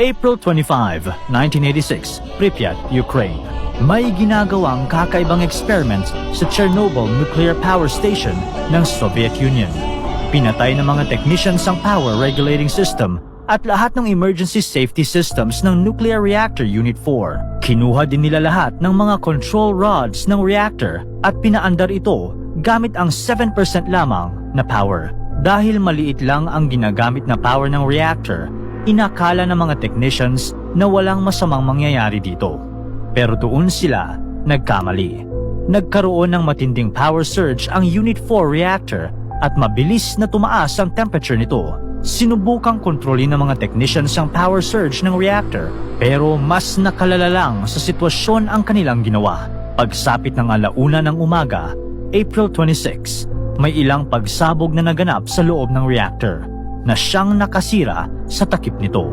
April 25, 1986, Pripyat, Ukraine. May ginagawang kakaibang experiment sa Chernobyl Nuclear Power Station ng Soviet Union. Pinatay ng mga technicians ang power regulating system at lahat ng emergency safety systems ng Nuclear Reactor Unit 4. Kinuha din nila lahat ng mga control rods ng reactor at pinaandar ito gamit ang 7% lamang na power. Dahil maliit lang ang ginagamit na power ng reactor, inakala ng mga technicians na walang masamang mangyayari dito. Pero doon sila nagkamali. Nagkaroon ng matinding power surge ang Unit 4 reactor at mabilis na tumaas ang temperature nito. Sinubukang kontrolin ng mga technicians ang power surge ng reactor pero mas nakalala lang sa sitwasyon ang kanilang ginawa. Pagsapit ng alauna ng umaga, April 26, may ilang pagsabog na naganap sa loob ng reactor na siyang nakasira sa takip nito.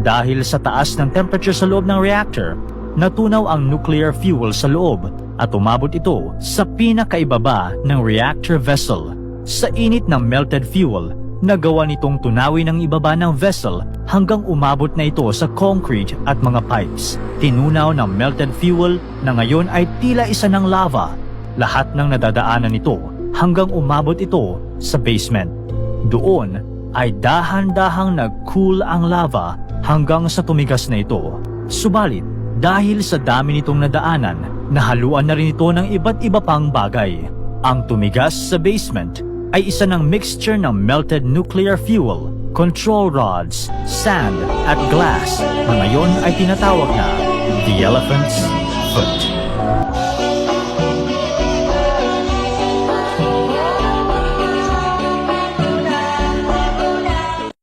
Dahil sa taas ng temperature sa loob ng reactor, natunaw ang nuclear fuel sa loob at umabot ito sa pinakaibaba ng reactor vessel. Sa init ng melted fuel, nagawa nitong tunawin ang ibaba ng vessel hanggang umabot na ito sa concrete at mga pipes. Tinunaw ng melted fuel na ngayon ay tila isa ng lava. Lahat ng nadadaanan nito hanggang umabot ito sa basement. Doon ay dahan-dahang nag-cool ang lava hanggang sa tumigas na ito. Subalit, dahil sa dami nitong nadaanan, nahaluan na rin ito ng iba't iba pang bagay. Ang tumigas sa basement ay isa ng mixture ng melted nuclear fuel, control rods, sand at glass na ngayon ay tinatawag na the elephant's foot.